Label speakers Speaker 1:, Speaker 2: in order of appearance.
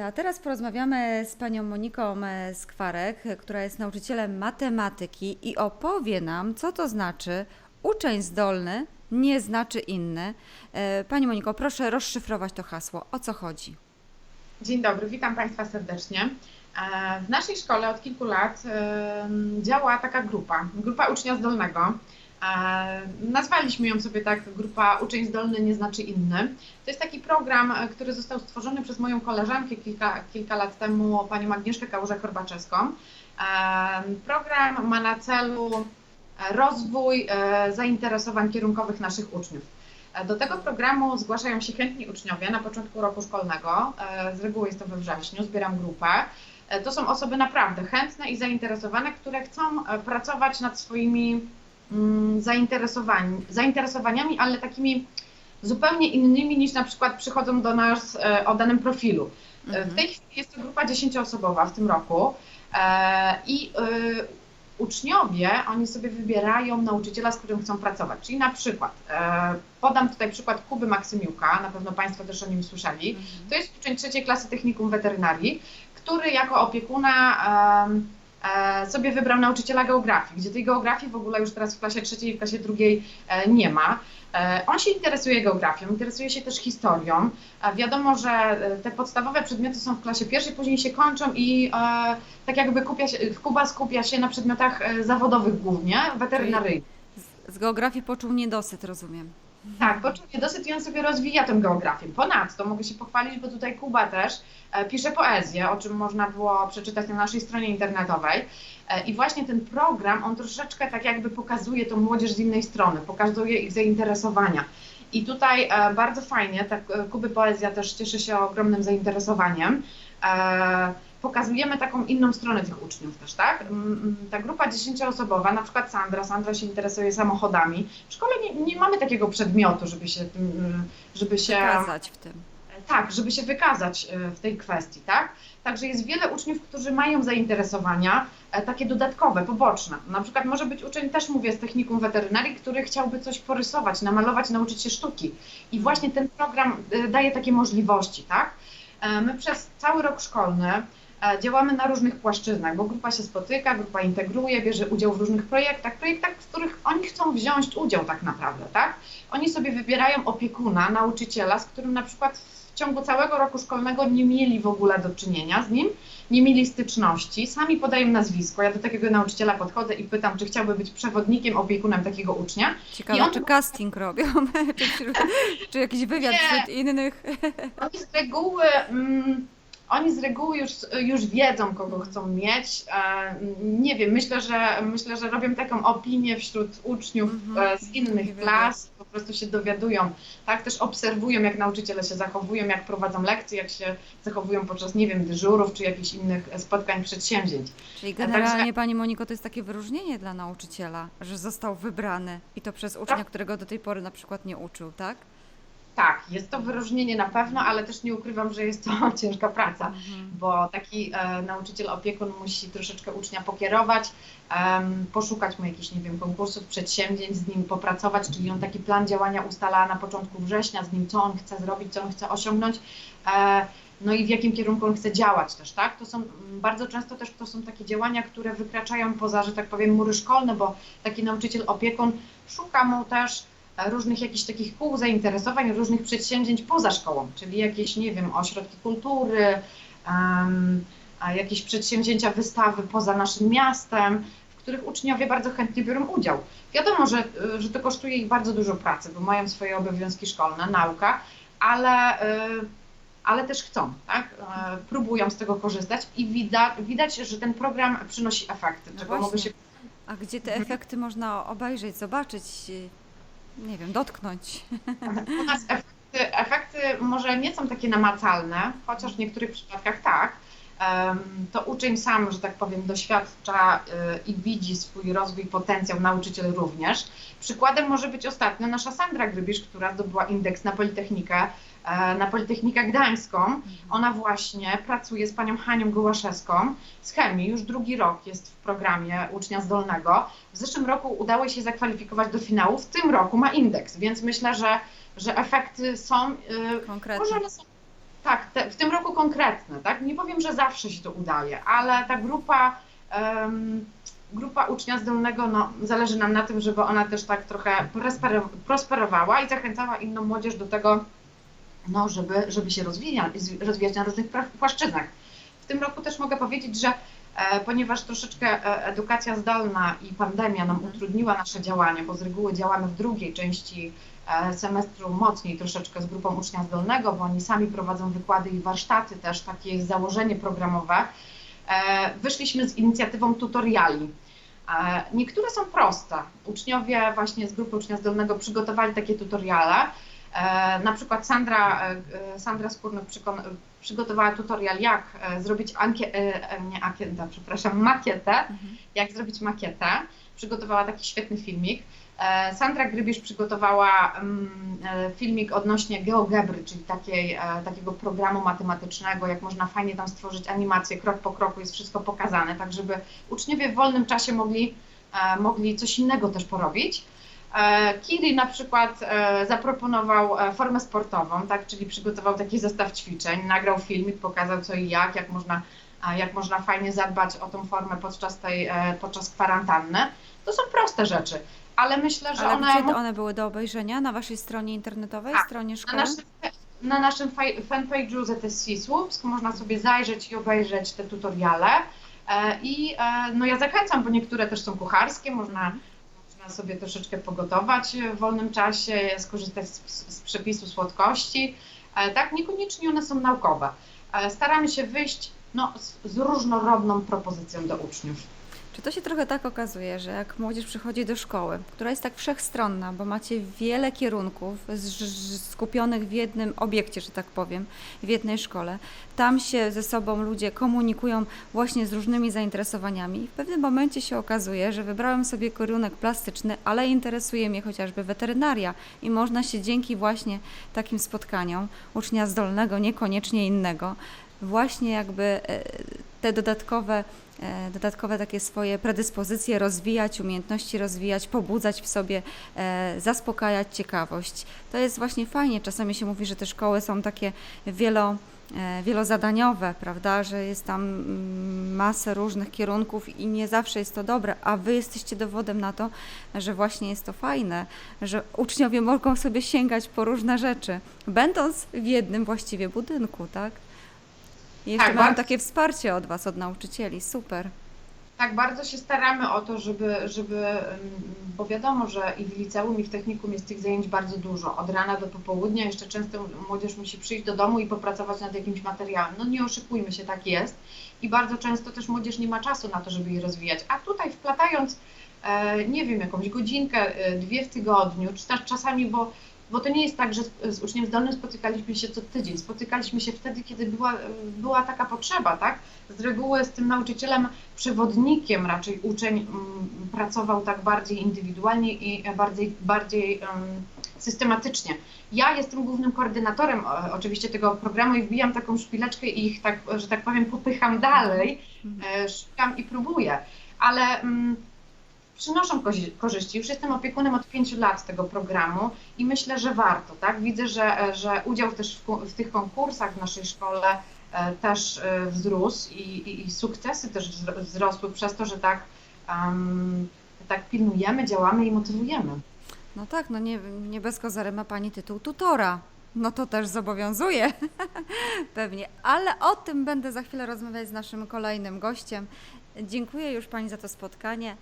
Speaker 1: A teraz porozmawiamy z panią Moniką e, Skwarek, która jest nauczycielem matematyki i opowie nam, co to znaczy uczeń zdolny nie znaczy inny. E, Pani Moniko, proszę rozszyfrować to hasło. O co chodzi?
Speaker 2: Dzień dobry, witam Państwa serdecznie. E, W naszej szkole od kilku lat działa taka grupa, grupa ucznia zdolnego. Nazwaliśmy ją sobie tak, grupa uczeń zdolny nie znaczy inny. To jest taki program, e, który został stworzony przez moją koleżankę kilka, kilka lat temu, panią Agnieszkę Kałużę-Korbaczewską. E, Program ma na celu e, rozwój zainteresowań kierunkowych naszych uczniów. Do tego programu zgłaszają się chętni uczniowie na początku roku szkolnego. Z reguły jest to we wrześniu, zbieram grupę. To są osoby naprawdę chętne i zainteresowane, które chcą pracować nad swoimi mm, zainteresowani, zainteresowaniami, ale takimi zupełnie innymi niż na przykład przychodzą do nas e, o danym profilu. E, W
Speaker 1: Mhm.
Speaker 2: tej chwili jest to grupa dziesięcioosobowa w tym roku e, i uczniowie, oni sobie wybierają nauczyciela, z którym chcą pracować. Czyli na przykład, podam tutaj przykład Kuby Maksymiuka, na pewno Państwo też o nim słyszeli. To jest uczeń trzeciej klasy technikum weterynarii, który jako opiekuna sobie wybrał nauczyciela geografii, gdzie tej geografii w ogóle już teraz w klasie trzeciej i w klasie drugiej e, nie ma. E, On się interesuje geografią, interesuje się też historią. Wiadomo, że e, te podstawowe przedmioty są w klasie pierwszej, później się kończą i e, tak jakby kupia się, Kuba skupia się na przedmiotach e, zawodowych głównie, weterynaryjnych.
Speaker 1: Z geografii poczuł niedosyt, rozumiem.
Speaker 2: Tak, poczuł niedosyt i on sobie rozwija tę geografię. Ponadto mogę się pochwalić, bo tutaj Kuba też e, pisze poezję, o czym można było przeczytać na naszej stronie internetowej. E, I właśnie ten program, on troszeczkę tak jakby pokazuje tą młodzież z innej strony, pokazuje ich zainteresowania. I tutaj e, bardzo fajnie, tak Kuby Poezja też cieszy się ogromnym zainteresowaniem. E, pokazujemy taką inną stronę tych uczniów też, tak? Mm, mm, Ta grupa dziesięcioosobowa, na przykład Sandra, Sandra się interesuje samochodami. W szkole nie, nie mamy takiego przedmiotu, żeby się tym, mm, żeby się
Speaker 1: Pokazać w tym.
Speaker 2: tak, żeby się wykazać e, w tej kwestii, tak? Także jest wiele uczniów, którzy mają zainteresowania e, takie dodatkowe, poboczne. Na przykład może być uczeń, też mówię, z technikum weterynarii, który chciałby coś porysować, namalować, nauczyć się sztuki. I właśnie ten program e, daje takie możliwości, tak? E, My przez cały rok szkolny e, działamy na różnych płaszczyznach, bo grupa się spotyka, grupa integruje, bierze udział w różnych projektach, projektach, w których oni chcą wziąć udział tak naprawdę, tak? Oni sobie wybierają opiekuna, nauczyciela, z którym na przykład w ciągu całego roku szkolnego nie mieli w ogóle do czynienia z nim, nie mieli styczności, sami podają nazwisko. Ja do takiego nauczyciela podchodzę i pytam, czy chciałby być przewodnikiem, opiekunem takiego ucznia.
Speaker 1: Ciekawe,
Speaker 2: on-
Speaker 1: czy casting robią, czy, czy jakiś wywiad
Speaker 2: Nie.
Speaker 1: wśród innych.
Speaker 2: Oni z reguły, mm, oni z reguły już, już wiedzą, kogo chcą mieć. E, nie wiem, myślę, że myślę, że robią taką opinię wśród uczniów
Speaker 1: Mhm.
Speaker 2: e, z innych klas, po prostu się dowiadują, tak, też obserwują, jak nauczyciele się zachowują, jak prowadzą lekcje, jak się zachowują podczas, nie wiem, dyżurów, czy jakichś innych spotkań, przedsięwzięć.
Speaker 1: Czyli
Speaker 2: także-
Speaker 1: generalnie, Pani Moniko, to jest takie wyróżnienie dla nauczyciela, że został wybrany i to przez ucznia, którego do tej pory na przykład nie uczył, tak?
Speaker 2: Tak, jest to wyróżnienie na pewno, ale też nie ukrywam, że jest to ciężka praca.
Speaker 1: Mhm.
Speaker 2: bo taki e, nauczyciel opiekun musi troszeczkę ucznia pokierować, em, poszukać mu jakichś, nie wiem, konkursów, przedsięwzięć, z nim popracować, czyli on taki plan działania ustala na początku września, z nim co on chce zrobić, co on chce osiągnąć, e, no i w jakim kierunku on chce działać też, tak? To są mm, bardzo często też to są takie działania, które wykraczają poza, że tak powiem, mury szkolne, bo taki nauczyciel opiekun szuka mu też e, różnych jakichś takich kół zainteresowań, różnych przedsięwzięć poza szkołą, czyli jakieś, nie wiem, ośrodki kultury, a jakieś przedsięwzięcia, wystawy poza naszym miastem, w których uczniowie bardzo chętnie biorą udział. Wiadomo, że, że to kosztuje ich bardzo dużo pracy, bo mają swoje obowiązki szkolne, nauka, ale, y, ale też chcą, tak? E, Próbują z tego korzystać i widać, widać, że ten program przynosi efekty,
Speaker 1: No
Speaker 2: czego mogę się
Speaker 1: A gdzie te efekty można obejrzeć, zobaczyć, nie wiem, dotknąć?
Speaker 2: U nas efekty, efekty może nie są takie namacalne, chociaż w niektórych przypadkach tak. To uczeń sam, że tak powiem, doświadcza y, i widzi swój rozwój, potencjał, nauczyciel również. Przykładem może być ostatnio nasza Sandra Grybisz, która zdobyła indeks na Politechnikę, e, na Politechnikę Gdańską. Ona właśnie pracuje z panią Hanią Gołaszewską z chemii, już drugi rok jest w programie ucznia zdolnego. W zeszłym roku udało się zakwalifikować do finału, w tym roku ma indeks, więc myślę, że, że efekty są, y,
Speaker 1: Konkretnie.
Speaker 2: może one są Tak, te, w tym roku konkretne, tak? Nie powiem, że zawsze się to udaje, ale ta grupa, em, grupa ucznia zdolnego, no, zależy nam na tym, żeby ona też tak trochę prospero- prosperowała i zachęcała inną młodzież do tego, no, żeby, żeby się rozwijać, rozwijać na różnych płaszczyznach. W tym roku też mogę powiedzieć, że ponieważ troszeczkę e, edukacja zdolna i pandemia nam utrudniła nasze działania, bo z reguły działamy w drugiej części e, semestru mocniej troszeczkę z grupą ucznia zdolnego, bo oni sami prowadzą wykłady i warsztaty też, takie jest założenie programowe. E, Wyszliśmy z inicjatywą tutoriali. E, Niektóre są proste. Uczniowie właśnie z grupy ucznia zdolnego przygotowali takie tutoriale. E, Na przykład Sandra, e, Sandra Skórnik przygotowała tutorial, jak e, zrobić ankie, nie ankietę, przepraszam, makietę, jak zrobić makietę. Przygotowała taki świetny filmik. Sandra Grybisz przygotowała mm, filmik odnośnie GeoGebry, czyli takiej, takiego programu matematycznego, jak można fajnie tam stworzyć animację, krok po kroku jest wszystko pokazane, tak żeby uczniowie w wolnym czasie mogli, mogli coś innego też porobić. E, Kiri na przykład e, zaproponował e, formę sportową, tak, czyli przygotował taki zestaw ćwiczeń, nagrał filmik, pokazał co i jak, jak można, jak można fajnie zadbać o tą formę podczas tej, podczas kwarantanny. To są proste rzeczy, ale myślę, że
Speaker 1: Ale
Speaker 2: one
Speaker 1: gdzie one były do obejrzenia? Na waszej stronie internetowej,
Speaker 2: Tak,
Speaker 1: stronie
Speaker 2: na
Speaker 1: szkoły?
Speaker 2: naszym, na naszym fanpage'u ZSC Słupsk można sobie zajrzeć i obejrzeć te tutoriale. I no ja zachęcam, bo niektóre też są kucharskie, można, można sobie troszeczkę pogotować w wolnym czasie, skorzystać z, z przepisu słodkości. E, Tak, niekoniecznie one są naukowe. E, Staramy się wyjść no, z, z różnorodną propozycją do uczniów.
Speaker 1: Czy to się trochę tak okazuje, że jak młodzież przychodzi do szkoły, która jest tak wszechstronna, bo macie wiele kierunków skupionych w jednym obiekcie, że tak powiem, w jednej szkole, tam się ze sobą ludzie komunikują właśnie z różnymi zainteresowaniami i w pewnym momencie się okazuje, że wybrałem sobie kierunek plastyczny, ale interesuje mnie chociażby weterynaria i można się dzięki właśnie takim spotkaniom ucznia zdolnego, niekoniecznie innego, właśnie jakby e, te dodatkowe e, dodatkowe takie swoje predyspozycje rozwijać, umiejętności rozwijać, pobudzać w sobie, e, zaspokajać ciekawość. To jest właśnie fajnie. Czasami się mówi, że te szkoły są takie wielo, wielozadaniowe, prawda, że jest tam mm, masę różnych kierunków i nie zawsze jest to dobre, a wy jesteście dowodem na to, że właśnie jest to fajne, że uczniowie mogą sobie sięgać po różne rzeczy, będąc w jednym właściwie budynku, tak? I jeszcze
Speaker 2: Tak,
Speaker 1: mają takie wsparcie od Was, od nauczycieli. Super.
Speaker 2: Tak, bardzo się staramy o to, żeby, żeby, bo wiadomo, że i w liceum, i w technikum jest tych zajęć bardzo dużo. Od rana do popołudnia jeszcze często młodzież musi przyjść do domu i popracować nad jakimś materiałem. No nie oszukujmy się, tak jest. I bardzo często też młodzież nie ma czasu na to, żeby je rozwijać. A tutaj wplatając, e, nie wiem, jakąś godzinkę, e, dwie w tygodniu, czy też czasami, bo bo to nie jest tak, że z, z uczniem zdolnym spotykaliśmy się co tydzień. Spotykaliśmy się wtedy, kiedy była, była taka potrzeba, tak? Z reguły z tym nauczycielem, przewodnikiem raczej uczeń mm, pracował tak bardziej indywidualnie i bardziej, bardziej em, systematycznie. Ja jestem głównym koordynatorem e, oczywiście tego programu i wbijam taką szpileczkę i ich tak, że tak powiem, popycham dalej, e, szukam i próbuję. Ale mm, przynoszą korzyści. Już jestem opiekunem od pięciu lat tego programu i myślę, że warto, tak? Widzę, że, że udział też w, w tych konkursach w naszej szkole e, też e, wzrósł i, i, i sukcesy też wzro- wzrosły przez to, że tak, em, tak pilnujemy, działamy i motywujemy.
Speaker 1: No tak, no nie, nie bez kozery ma Pani tytuł tutora. No to też zobowiązuje, pewnie. Ale o tym będę za chwilę rozmawiać z naszym kolejnym gościem. Dziękuję już Pani za to spotkanie.